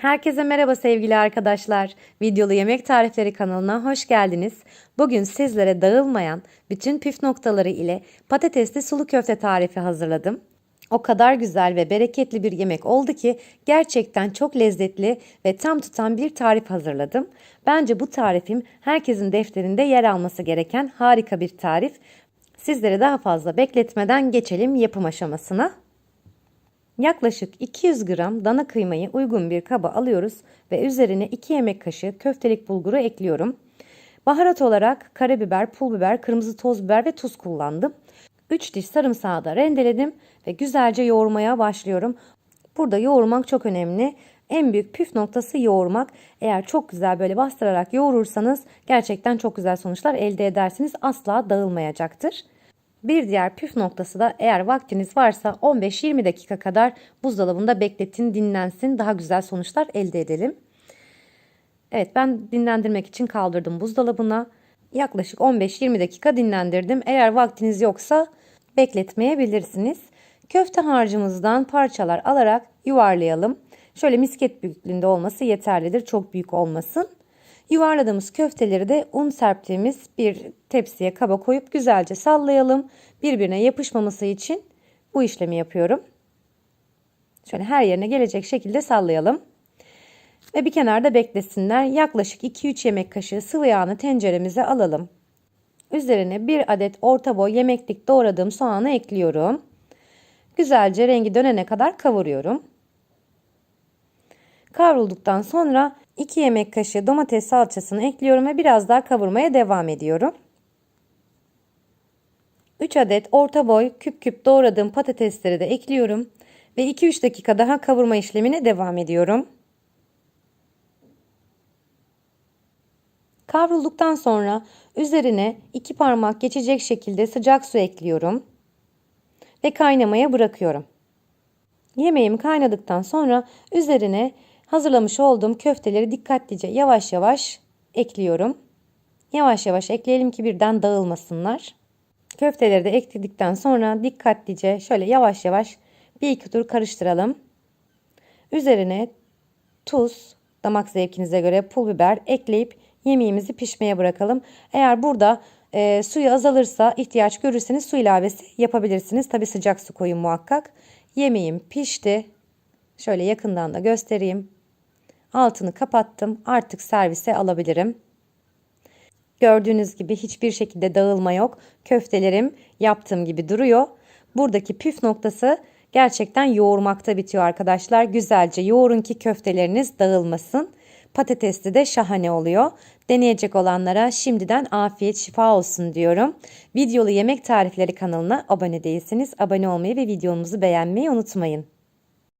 Herkese merhaba sevgili arkadaşlar. Videolu Yemek Tarifleri kanalına hoş geldiniz. Bugün sizlere dağılmayan bütün püf noktaları ile patatesli sulu köfte tarifi hazırladım. O kadar güzel ve bereketli bir yemek oldu ki gerçekten çok lezzetli ve tam tutan bir tarif hazırladım. Bence bu tarifim herkesin defterinde yer alması gereken harika bir tarif. Sizleri daha fazla bekletmeden geçelim yapım aşamasına. Yaklaşık 200 gram dana kıymayı uygun bir kaba alıyoruz ve üzerine 2 yemek kaşığı köftelik bulguru ekliyorum. Baharat olarak karabiber, pul biber, kırmızı toz biber ve tuz kullandım. 3 diş sarımsağı da rendeledim ve güzelce yoğurmaya başlıyorum. Burada yoğurmak çok önemli. En büyük püf noktası yoğurmak. Eğer çok güzel böyle bastırarak yoğurursanız gerçekten çok güzel sonuçlar elde edersiniz. Asla dağılmayacaktır. Bir diğer püf noktası da eğer vaktiniz varsa 15-20 dakika kadar buzdolabında bekletin, dinlensin. Daha güzel sonuçlar elde edelim. Evet ben dinlendirmek için kaldırdım buzdolabına. Yaklaşık 15-20 dakika dinlendirdim. Eğer vaktiniz yoksa bekletmeyebilirsiniz. Köfte harcımızdan parçalar alarak yuvarlayalım. Şöyle misket büyüklüğünde olması yeterlidir. Çok büyük olmasın. Yuvarladığımız köfteleri de un serptiğimiz bir tepsiye kaba koyup güzelce sallayalım. Birbirine yapışmaması için bu işlemi yapıyorum. Şöyle her yerine gelecek şekilde sallayalım. Ve bir kenarda beklesinler. Yaklaşık 2-3 yemek kaşığı sıvı yağını tenceremize alalım. Üzerine bir adet orta boy yemeklik doğradığım soğanı ekliyorum. Güzelce rengi dönene kadar kavuruyorum. Kavrulduktan sonra 2 yemek kaşığı domates salçasını ekliyorum ve biraz daha kavurmaya devam ediyorum. 3 adet orta boy küp küp doğradığım patatesleri de ekliyorum ve 2-3 dakika daha kavurma işlemine devam ediyorum. Kavrulduktan sonra üzerine 2 parmak geçecek şekilde sıcak su ekliyorum ve kaynamaya bırakıyorum. Yemeğim kaynadıktan sonra üzerine hazırlamış olduğum köfteleri dikkatlice yavaş yavaş ekliyorum. Yavaş yavaş ekleyelim ki birden dağılmasınlar. Köfteleri de ekledikten sonra dikkatlice şöyle yavaş yavaş bir iki tur karıştıralım. Üzerine tuz, damak zevkinize göre pul biber ekleyip yemeğimizi pişmeye bırakalım. Eğer burada e, suyu azalırsa ihtiyaç görürseniz su ilavesi yapabilirsiniz. Tabi sıcak su koyun muhakkak. Yemeğim pişti. Şöyle yakından da göstereyim. Altını kapattım. Artık servise alabilirim. Gördüğünüz gibi hiçbir şekilde dağılma yok. Köftelerim yaptığım gibi duruyor. Buradaki püf noktası gerçekten yoğurmakta bitiyor arkadaşlar. Güzelce yoğurun ki köfteleriniz dağılmasın. Patatesli de şahane oluyor. Deneyecek olanlara şimdiden afiyet şifa olsun diyorum. Videolu yemek tarifleri kanalına abone değilseniz abone olmayı ve videomuzu beğenmeyi unutmayın.